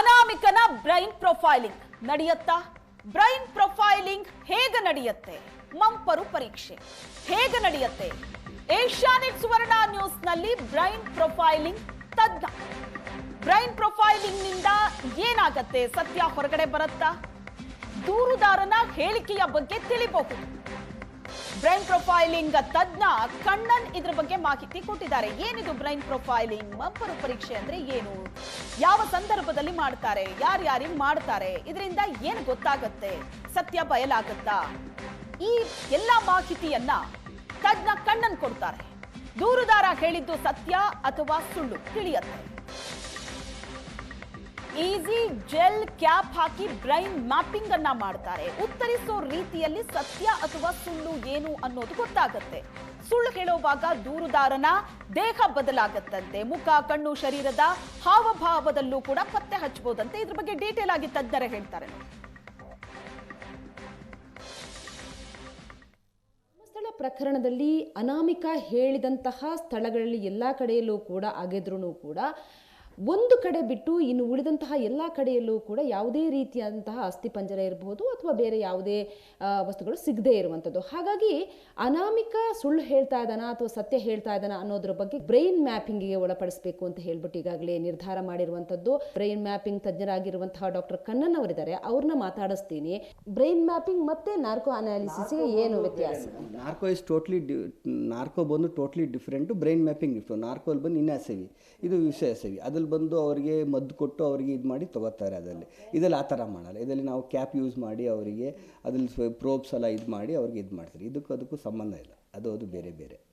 ಅನಾಮಿಕನ brain profiling ನಡೆಯುತ್ತಾ? Brain profiling ಹೇಗೆ ನಡೆಯುತ್ತೆ? ಮಂಪರು ಪರೀಕ್ಷೆ. ಹೇಗೆ ನಡೆಯುತ್ತೆ? ಏಷ್ಯಾನೆಟ್ ಸುವರ್ಣ ನ್ಯೂಸ್ನಲ್ಲಿ ಬ್ರೈನ್ ಪ್ರೊಫೈಲಿಂಗ್ ತಜ್ಞ. ಬ್ರೈನ್ ಪ್ರೊಫೈಲಿಂಗ್ನಿಂದ ಏನಾಗತ್ತೆ ಸತ್ಯ ಹೊರಗಡೆ ಬರುತ್ತಾ? ದೂರುದಾರನ ಹೇಳಿಕೆಯ ಬಗ್ಗೆ ತಿಳಿಬಹುದು. ಬ್ರೈನ್ ಪ್ರೊಫೈಲಿಂಗ್ ತಜ್ಞ ಕಣ್ಣನ್ ಇದ್ರ ಬಗ್ಗೆ ಮಾಹಿತಿ ಕೊಟ್ಟಿದ್ದಾರೆ. ಏನಿದು ಬ್ರೈನ್ ಪ್ರೊಫೈಲಿಂಗ್? ಮಂಪರು ಪರೀಕ್ಷೆ ಅಂದ್ರೆ ಏನು? ಯಾವ ಸಂದರ್ಭದಲ್ಲಿ ಮಾಡ್ತಾರೆ? ಯಾರ್ಯಾರಿಗೆ ಮಾಡ್ತಾರೆ? ಇದರಿಂದ ಏನು ಗೊತ್ತಾಗತ್ತೆ? ಸತ್ಯ ಬಯಲಾಗತ್ತಾ? ಈ ಎಲ್ಲ ಮಾಹಿತಿಯನ್ನ ತಜ್ಞ ಕಣ್ಣನ್ ಕೊಡ್ತಾರೆ. ದೂರುದಾರ ಹೇಳಿದ್ದು ಸತ್ಯ ಅಥವಾ ಸುಳ್ಳು ತಿಳಿಯತ್ತೆ. ಈಸಿ ಜೆಲ್, ಕ್ಯಾಪ್ ಹಾಕಿ ಬ್ರೈನ್ ಮ್ಯಾಪಿಂಗ್ ಅನ್ನ ಮಾಡ್ತಾರೆ. ಉತ್ತರಿಸೋ ರೀತಿಯಲ್ಲಿ ಸತ್ಯ ಅಥವಾ ಸುಳ್ಳು ಏನು ಅನ್ನೋದು ಗೊತ್ತಾಗತ್ತೆ. ಸುಳ್ಳು ಹೇಳುವಾಗ ದೂರುದಾರನ ದೇಹ ಬದಲಾಗತ್ತಂತೆ. ಮುಖ, ಕಣ್ಣು, ಶರೀರದ ಹಾವಭಾವದಲ್ಲೂ ಕೂಡ ಪತ್ತೆ ಹಚ್ಚಬಹುದಂತೆ ಇದ್ರ ಬಗ್ಗೆ ಡೀಟೇಲ್ ಆಗಿ ತಜ್ಞರೇ ಹೇಳ್ತಾರೆ. ಪ್ರಕರಣದಲ್ಲಿ ಅನಾಮಿಕ ಹೇಳಿದಂತಹ ಸ್ಥಳಗಳಲ್ಲಿ ಎಲ್ಲ ಕಡೆಯಲ್ಲೂ ಕೂಡ ಆಗಿದ್ರೂ ಕೂಡ ಒಂದು ಕಡೆ ಬಿಟ್ಟು ಇನ್ನು ಉಳಿದಂತಹ ಎಲ್ಲ ಕಡೆಯಲ್ಲೂ ಕೂಡ ಯಾವುದೇ ರೀತಿಯಾದಂತಹ ಅಸ್ಥಿಪಂಜರ ಇರಬಹುದು ಅಥವಾ ಬೇರೆ ಯಾವುದೇ ವಸ್ತುಗಳು ಸಿಗದೇ ಇರುವಂಥದ್ದು ಹಾಗಾಗಿ ಅನಾಮಿಕ ಸುಳ್ಳು ಹೇಳ್ತಾ ಇದ್ದಾನ ಅಥವಾ ಸತ್ಯ ಹೇಳ್ತಾ ಇದ್ದಾನ ಅನ್ನೋದ್ರ ಬಗ್ಗೆ ಬ್ರೈನ್ ಮ್ಯಾಪಿಂಗಿಗೆ ಒಳಪಡಿಸಬೇಕು ಅಂತ ಹೇಳ್ಬಿಟ್ಟು ಈಗಾಗಲೇ ನಿರ್ಧಾರ ಮಾಡಿರುವಂಥದ್ದು ಬ್ರೈನ್ ಮ್ಯಾಪಿಂಗ್ ತಜ್ಞರಾಗಿರುವಂತಹ ಡಾಕ್ಟರ್ ಕಣ್ಣನ್ ಅವರಿದ್ದಾರೆ. ಅವ್ರನ್ನ ಮಾತಾಡಿಸ್ತೀನಿ. ಬ್ರೈನ್ ಮ್ಯಾಪಿಂಗ್ ಮತ್ತೆ ನಾರ್ಕೋ ಅನಾಲಿಸಿಸ್ಗೆ ಏನು ವ್ಯತ್ಯಾಸ? ನಾರ್ಕೋ ಇಸ್ ಟೋಟ್ಲಿ ನಾರ್ಕೋ ಬಂದು totally different brain mapping different ನಾರ್ಕೋಲ್ ಬಂದು ಇನ್ಯಾಸೆವಿ ಇದು ವಿಷಯ ಸೇವಿ ಅದ್ರಲ್ಲಿ ಬಂದು ಅವರಿಗೆ ಮದ್ದು ಕೊಟ್ಟು ಅವರಿಗೆ ಇದು ಮಾಡಿ ತಗೋತಾರೆ ಅದರಲ್ಲಿ. ಇದರಲ್ಲಿ ಆ ಥರ ಮಾಡಲ್ಲ. ಇದರಲ್ಲಿ ನಾವು ಕ್ಯಾಪ್ ಯೂಸ್ ಮಾಡಿ ಅವರಿಗೆ ಅದ್ರಲ್ಲಿ ಪ್ರೋಬ್ಸ್ ಎಲ್ಲ ಇದು ಮಾಡಿ ಅವ್ರಿಗೆ ಇದು ಮಾಡ್ತಾರೆ. ಇದಕ್ಕೂ ಅದಕ್ಕೂ ಸಂಬಂಧ ಇಲ್ಲ. ಅದು ಅದು ಬೇರೆ ಬೇರೆ.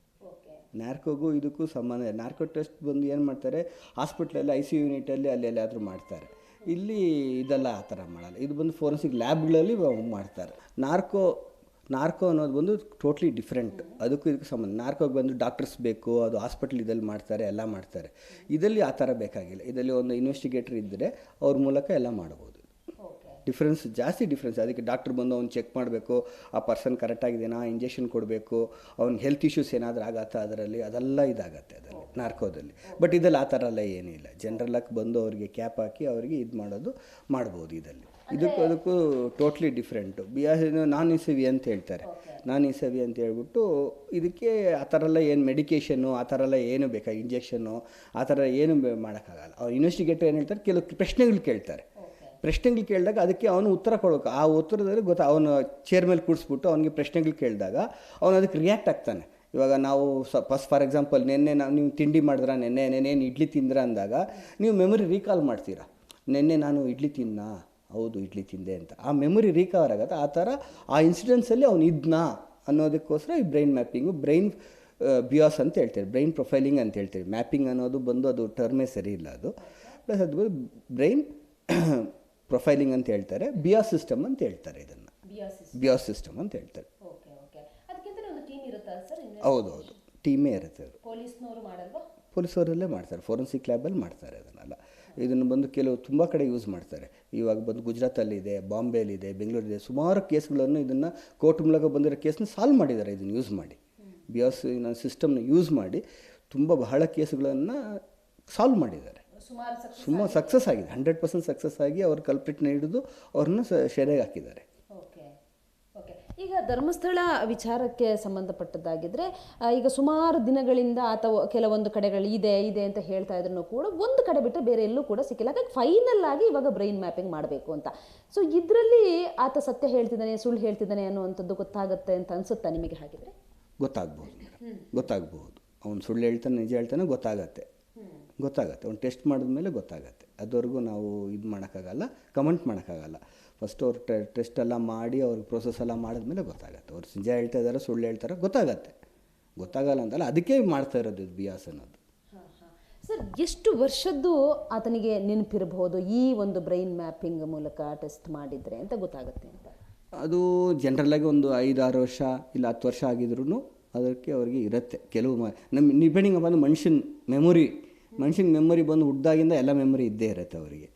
ನಾರ್ಕೋಗೂ ಇದಕ್ಕೂ ಸಂಬಂಧ ಇಲ್ಲ. ನಾರ್ಕೋ ಟೆಸ್ಟ್ ಬಂದು ಏನು ಮಾಡ್ತಾರೆ? ಹಾಸ್ಪಿಟ್ಲಲ್ಲಿ ಐ ಸಿ ಯೂನಿಟಲ್ಲಿ ಅಲ್ಲಿ ಎಲ್ಲಾದರೂ ಮಾಡ್ತಾರೆ. ಇಲ್ಲಿ ಇದೆಲ್ಲ ಆ ಥರ ಮಾಡಲ್ಲ. ಇದು ಬಂದು ಫೋರೆನ್ಸಿಕ್ ಲ್ಯಾಬ್ಗಳಲ್ಲಿ ಮಾಡ್ತಾರೆ. ನಾರ್ಕೋ ನಾರ್ಕೋ ಅನ್ನೋದು ಬಂದು ಟೋಟ್ಲಿ ಡಿಫ್ರೆಂಟ್. ಅದಕ್ಕೂ ಇದಕ್ಕೂ ಸಂಬಂಧ. ನಾರ್ಕೋಗೆ ಬಂದು ಡಾಕ್ಟರ್ಸ್ ಬೇಕು ಅದು ಹಾಸ್ಪಿಟ್ಲ್ ಇದಲ್ಲಿ ಮಾಡ್ತಾರೆ ಎಲ್ಲ ಮಾಡ್ತಾರೆ. ಇದರಲ್ಲಿ ಆ ಥರ ಬೇಕಾಗಿಲ್ಲ. ಇದರಲ್ಲಿ ಒಂದು ಇನ್ವೆಸ್ಟಿಗೇಟರ್ ಇದ್ದರೆ ಅವ್ರ ಮೂಲಕ ಎಲ್ಲ ಮಾಡ್ಬೋದು. ಡಿಫ್ರೆನ್ಸ್ ಜಾಸ್ತಿ ಡಿಫ್ರೆನ್ಸ್. ಅದಕ್ಕೆ ಡಾಕ್ಟರ್ ಬಂದು ಅವ್ನು ಚೆಕ್ ಮಾಡಬೇಕು ಆ ಪರ್ಸನ್ ಕರೆಕ್ಟಾಗಿದೆಯಾ ಇಂಜೆಕ್ಷನ್ ಕೊಡಬೇಕು ಅವ್ನ ಹೆಲ್ತ್ ಇಶ್ಯೂಸ್ ಏನಾದರೂ ಆಗತ್ತಾ ಅದರಲ್ಲಿ ಅದೆಲ್ಲ ಇದಾಗತ್ತೆ ಅದರಲ್ಲಿ ನಾರ್ಕೋದಲ್ಲಿ. ಬಟ್ ಇದರಲ್ಲಿ ಆ ಥರ ಎಲ್ಲ ಏನಿಲ್ಲ. ಜನರಲ್ಲಾಗಿ ಬಂದು ಅವರಿಗೆ ಕ್ಯಾಪ್ ಹಾಕಿ ಅವರಿಗೆ ಇದು ಮಾಡೋದು ಮಾಡ್ಬೋದು ಇದರಲ್ಲಿ. ಇದಕ್ಕೂ ಅದಕ್ಕೂ ಟೋಟ್ಲಿ ಡಿಫ್ರೆಂಟು ಬಿ ಆರ್ ನಾನ್ ಇಸವಿ ಅಂತ ಹೇಳ್ತಾರೆ. ನಾನ್ ಇಸವಿ ಅಂತ ಹೇಳ್ಬಿಟ್ಟು ಇದಕ್ಕೆ ಆ ಥರ ಎಲ್ಲ ಏನು ಮೆಡಿಕೇಷನ್ನು ಆ ಥರ ಎಲ್ಲ ಏನು ಬೇಕಾ ಇಂಜೆಕ್ಷನ್ನು ಆ ಥರ ಏನು ಮಾಡೋಕ್ಕಾಗಲ್ಲ. ಅವ್ರು ಇನ್ವೆಸ್ಟಿಗೇಟರ್ ಏನು ಹೇಳ್ತಾರೆ ಕೆಲವು ಪ್ರಶ್ನೆಗಳು ಕೇಳ್ತಾರೆ. ಪ್ರಶ್ನೆಗಳು ಕೇಳಿದಾಗ ಅದಕ್ಕೆ ಅವನು ಉತ್ತರ ಕೊಡಬೇಕು. ಆ ಉತ್ತರದಲ್ಲಿ ಗೊತ್ತಾ ಅವನು ಚೇರ್ ಮೇಲೆ ಕೂಡಿಸ್ಬಿಟ್ಟು ಅವನಿಗೆ ಪ್ರಶ್ನೆಗಳು ಕೇಳಿದಾಗ ಅವನು ಅದಕ್ಕೆ ರಿಯಾಕ್ಟ್ ಆಗ್ತಾನೆ. ಇವಾಗ ನಾವು ಸ ಫಾರ್ ಎಕ್ಸಾಂಪಲ್ ನಿನ್ನೆ ನಾವು ನೀವು ತಿಂಡಿ ಮಾಡಿದ್ರ ನೆನ್ನೆ ನೆನ್ನೆ ಇಡ್ಲಿ ತಿಂದ್ರ ಅಂದಾಗ ನೀವು ಮೆಮೊರಿ ರೀಕಾಲ್ ಮಾಡ್ತೀರಾ. ನಿನ್ನೆ ನಾನು ಇಡ್ಲಿ ತಿನ್ನ ಹೌದು ಇಡ್ಲಿ ತಿಂದೆ ಅಂತ. ಆ ಮೆಮೊರಿ ರೀಕವರ್ ಆಗುತ್ತೆ. ಆ ಥರ ಆ ಇನ್ಸಿಡೆನ್ಸಲ್ಲಿ ಅವನು ಇದ್ನಾ ಅನ್ನೋದಕ್ಕೋಸ್ಕರ ಈ ಬ್ರೈನ್ ಮ್ಯಾಪಿಂಗು ಬ್ರೈನ್ ಬಿಯಾಸ್ ಅಂತ ಹೇಳ್ತಾರೆ. ಬ್ರೈನ್ ಪ್ರೊಫೈಲಿಂಗ್ ಅಂತ ಹೇಳ್ತೀವಿ ಮ್ಯಾಪಿಂಗ್ ಅನ್ನೋದು ಬಂದು ಅದು ಟರ್ಮೇ ಸರಿ ಇಲ್ಲ ಅದು. ಪ್ಲಸ್ ಅದು ಬ್ರೈನ್ ಪ್ರೊಫೈಲಿಂಗ್ ಅಂತ ಹೇಳ್ತಾರೆ. ಬಿಯಾಸ್ ಸಿಸ್ಟಮ್ ಅಂತ ಹೇಳ್ತಾರೆ ಇದನ್ನು. ಬಿಯಾಸ್ ಸಿಸ್ಟಮ್ ಅಂತ ಹೇಳ್ತಾರೆ. ಹೌದು ಹೌದು. ಟೀಮೇ ಇರುತ್ತೆ ಅದು. ಪೊಲೀಸ್ನವರು ಮಾಡಲ್ವಾ? ಪೊಲೀಸವರಲ್ಲೇ ಮಾಡ್ತಾರೆ. ಫೋರೆನ್ಸಿಕ್ ಲ್ಯಾಬಲ್ಲಿ ಮಾಡ್ತಾರೆ ಇದನ್ನು ಬಂದು ಕೆಲವು ತುಂಬ ಕಡೆ ಯೂಸ್ ಮಾಡ್ತಾರೆ. ಇವಾಗ ಬಂದು ಗುಜರಾತಲ್ಲಿದೆ ಬಾಂಬೆಯಲ್ಲಿದೆ ಬೆಂಗಳೂರಿದೆ ಸುಮಾರು ಕೇಸ್ಗಳನ್ನು ಇದನ್ನು ಕೋರ್ಟ್ ಮೂಲಕ ಬಂದಿರೋ ಕೇಸನ್ನ ಸಾಲ್ವ್ ಮಾಡಿದ್ದಾರೆ ಇದನ್ನು ಯೂಸ್ ಮಾಡಿ. ಬಿಯಾಸ್ ಸಿಸ್ಟಮ್ನ ಯೂಸ್ ಮಾಡಿ ತುಂಬ ಬಹಳ ಕೇಸ್ಗಳನ್ನು ಸಾಲ್ವ್ ಮಾಡಿದ್ದಾರೆ. ಸುಮಾರು ಸುಮಾರು ಸಕ್ಸಸ್ ಆಗಿದೆ. ಹಂಡ್ರೆಡ್ ಪರ್ಸೆಂಟ್ ಸಕ್ಸಸ್ ಆಗಿ ಅವ್ರ ಕಲ್ಪ್ರಿಟ್ನ ಹಿಡಿದು ಅವ್ರನ್ನ ಸ ಸೆರೆಗೆ ಹಾಕಿದ್ದಾರೆ. ಈಗ ಧರ್ಮಸ್ಥಳ ವಿಚಾರಕ್ಕೆ ಸಂಬಂಧಪಟ್ಟದ್ದಾಗಿದ್ರೆ ಈಗ ಸುಮಾರು ದಿನಗಳಿಂದ ಅಥವಾ ಕೆಲವೊಂದು ಕಡೆಗಳು ಇದೆ ಇದೆ ಅಂತ ಹೇಳ್ತಾ ಇದ್ರು ಕೂಡ ಒಂದು ಕಡೆ ಬಿಟ್ಟರೆ ಬೇರೆ ಎಲ್ಲೂ ಕೂಡ ಸಿಕ್ಕಿಲ್ಲ. ಹಾಗಾಗಿ ಫೈನಲ್ ಆಗಿ ಇವಾಗ ಬ್ರೈನ್ ಮ್ಯಾಪಿಂಗ್ ಮಾಡಬೇಕು ಅಂತ. ಸೊ ಇದರಲ್ಲಿ ಆತ ಸತ್ಯ ಹೇಳ್ತಿದ್ದಾನೆ ಸುಳ್ಳು ಹೇಳ್ತಿದ್ದಾನೆ ಅನ್ನುವಂಥದ್ದು ಗೊತ್ತಾಗುತ್ತೆ ಅಂತ ಅನ್ಸುತ್ತಾ ನಿಮಗೆ ಹಾಗಿದ್ರೆ? ಗೊತ್ತಾಗ್ಬೋದು ಗೊತ್ತಾಗ್ಬೋದು. ಅವ್ನು ಸುಳ್ಳು ಹೇಳ್ತಾನೆ ನಿಜ ಹೇಳ್ತಾನೆ ಗೊತ್ತಾಗತ್ತೆ. ಗೊತ್ತಾಗತ್ತೆ. ಅವ್ನು ಟೆಸ್ಟ್ ಮಾಡಿದ ಮೇಲೆ ಗೊತ್ತಾಗತ್ತೆ. ಅದುವರೆಗೂ ನಾವು ಇದು ಮಾಡೋಕ್ಕಾಗಲ್ಲ ಕಮೆಂಟ್ ಮಾಡೋಕ್ಕಾಗಲ್ಲ. ಫಸ್ಟ್ ಅವ್ರು ಟೆಸ್ಟ್ ಎಲ್ಲ ಮಾಡಿ ಅವ್ರಿಗೆ ಪ್ರೊಸೆಸ್ ಎಲ್ಲ ಮಾಡಿದ್ಮೇಲೆ ಗೊತ್ತಾಗುತ್ತೆ. ಅವ್ರು ನಿಜ ಹೇಳ್ತಾ ಇದ್ದಾರೆ ಸುಳ್ಳು ಹೇಳ್ತಾರೆ ಗೊತ್ತಾಗತ್ತೆ. ಗೊತ್ತಾಗಲ್ಲ ಅಂತಲ್ಲ ಅದಕ್ಕೆ ಮಾಡ್ತಾ ಇರೋದು ಇದು ಬಿಯಾಸ್ ಅನ್ನೋದು. ಸರ್ ಎಷ್ಟು ವರ್ಷದ್ದು ಆತನಿಗೆ ನೆನಪಿರಬಹುದು ಈ ಒಂದು ಬ್ರೈನ್ ಮ್ಯಾಪಿಂಗ್ ಮೂಲಕ ಟೆಸ್ಟ್ ಮಾಡಿದರೆ ಅಂತ ಗೊತ್ತಾಗುತ್ತೆ ಅಂತ? ಅದು ಜನರಲಾಗಿ ಒಂದು ಐದು ಆರು ವರ್ಷ ಇಲ್ಲ ಹತ್ತು ವರ್ಷ ಆಗಿದ್ರೂ ಅದಕ್ಕೆ ಅವ್ರಿಗೆ ಇರುತ್ತೆ. ಕೆಲವು ಮ ನಮ್ಮ ಡಿಪೆಂಡಿಂಗ್ ಬಂದು ಮನುಷ್ಯನ ಮೆಮೊರಿ ಮನುಷ್ಯನ ಮೆಮೊರಿ ಬಂದು ಹುಡ್ದಾಗಿಂದ ಎಲ್ಲ ಮೆಮೊರಿ ಇದ್ದೇ ಇರುತ್ತೆ ಅವರಿಗೆ.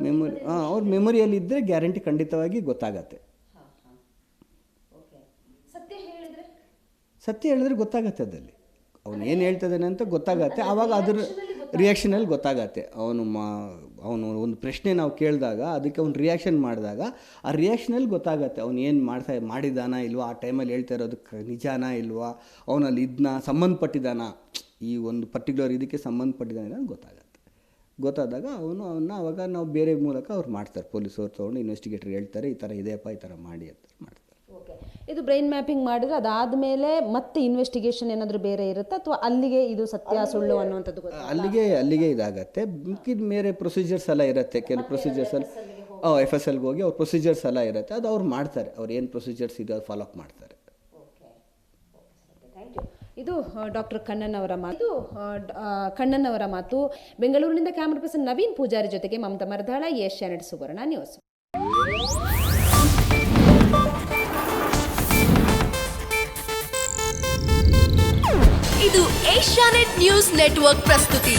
ಮೆಮೊರಿ ಹಾಂ ಅವ್ರ ಮೆಮೊರಿಯಲ್ಲಿ ಇದ್ದರೆ ಗ್ಯಾರಂಟಿ ಖಂಡಿತವಾಗಿ ಗೊತ್ತಾಗತ್ತೆ. ಸತ್ಯ ಹೇಳಿದ್ರೆ? ಗೊತ್ತಾಗತ್ತೆ ಅದರಲ್ಲಿ. ಅವನು ಏನು ಹೇಳ್ತಿದ್ದಾನೆ ಅಂತ ಗೊತ್ತಾಗತ್ತೆ. ಆವಾಗ ಅದ್ರ ರಿಯಾಕ್ಷನಲ್ಲಿ ಗೊತ್ತಾಗತ್ತೆ. ಅವನು ಮಾ ಅವನು ಒಂದು ಪ್ರಶ್ನೆ ನಾವು ಕೇಳಿದಾಗ ಅದಕ್ಕೆ ಅವ್ನು ರಿಯಾಕ್ಷನ್ ಮಾಡಿದಾಗ ಆ ರಿಯಾಕ್ಷನಲ್ಲಿ ಗೊತ್ತಾಗತ್ತೆ ಅವ್ನು ಏನು ಮಾಡ್ತಾ ಮಾಡಿದಾನ ಇಲ್ವಾ? ಆ ಟೈಮಲ್ಲಿ ಹೇಳ್ತಾ ಇರೋದು ನಿಜಾನಾ ನಿಜಾನ ಇಲ್ವಾ? ಅವನಲ್ಲಿ ಇದನ್ನ ಸಂಬಂಧಪಟ್ಟಿದ್ದಾನ? ಈ ಒಂದು ಪರ್ಟಿಕ್ಯುಲರ್ ಇದಕ್ಕೆ ಸಂಬಂಧಪಟ್ಟಿದ್ದಾನೆ ಅಂತ ಗೊತ್ತಾಗುತ್ತೆ. ಗೊತ್ತಾದಾಗ ಅವನು ಅವನ್ನ ಅವಾಗ ನಾವು ಬೇರೆ ಮೂಲಕ ಅವ್ರು ಮಾಡ್ತಾರೆ. ಪೊಲೀಸವ್ರು ತೊಗೊಂಡು ಇನ್ವೆಸ್ಟಿಗೇಟರ್ ಹೇಳ್ತಾರೆ ಈ ಥರ ಇದೆಯಪ್ಪ ಈ ಥರ ಮಾಡಿ ಅಂತ ಮಾಡ್ತಾರೆ. ಇದು ಬ್ರೈನ್ ಮ್ಯಾಪಿಂಗ್ ಮಾಡಿದ್ರೆ ಅದಾದಮೇಲೆ ಮತ್ತೆ ಇನ್ವೆಸ್ಟಿಗೇಷನ್ ಏನಾದರೂ ಬೇರೆ ಇರುತ್ತಾ? ಅಥವಾ ಅಲ್ಲಿಗೆ ಇದು ಸತ್ಯ ಸುಳ್ಳು ಅನ್ನುವಂಥದ್ದು ಗೊತ್ತಾ? ಅಲ್ಲಿಗೆ ಅಲ್ಲಿಗೆ ಇದಾಗತ್ತೆ. ಮಿಕ್ಕಿದ ಬೇರೆ ಪ್ರೊಸೀಜರ್ಸ್ ಎಲ್ಲ ಇರುತ್ತೆ. ಕೆಲವು ಪ್ರೊಸೀಜರ್ಸ್ ಅಲ್ಲಿ ಎಫ್ ಎಸ್ ಎಲ್ಗೆ ಹೋಗಿ ಅವ್ರ ಪ್ರೊಸೀಜರ್ಸ್ ಎಲ್ಲ ಇರುತ್ತೆ. ಅದು ಅವ್ರು ಮಾಡ್ತಾರೆ. ಅವ್ರು ಏನು ಪ್ರೊಸೀಜರ್ಸ್ ಇದೆ ಅದು ಫಾಲೋ ಅಪ್ ಮಾಡ್ತಾರೆ. ಇದು ಡಾಕ್ಟರ್ ಕಣ್ಣನ್ ಅವರ ಮಾತು. ಇದು ಆ, ಕಣ್ಣನ್ ಅವರ ಮಾತು. ಬೆಂಗಳೂರಿನಿಂದ ಕ್ಯಾಮರಾ ಪರ್ಸನ್ ನವೀನ್ ಪೂಜಾರಿ ಜೊತೆಗೆ ಮಮತಾ ಮರದಾಳ ಏಷ್ಯಾನೆಟ್ ಸುವರ್ಣ ನ್ಯೂಸ್ ಇದು ಏಷ್ಯಾನೆಟ್ ನ್ಯೂಸ್ ನೆಟ್ವರ್ಕ್ ಪ್ರಸ್ತುತಿ.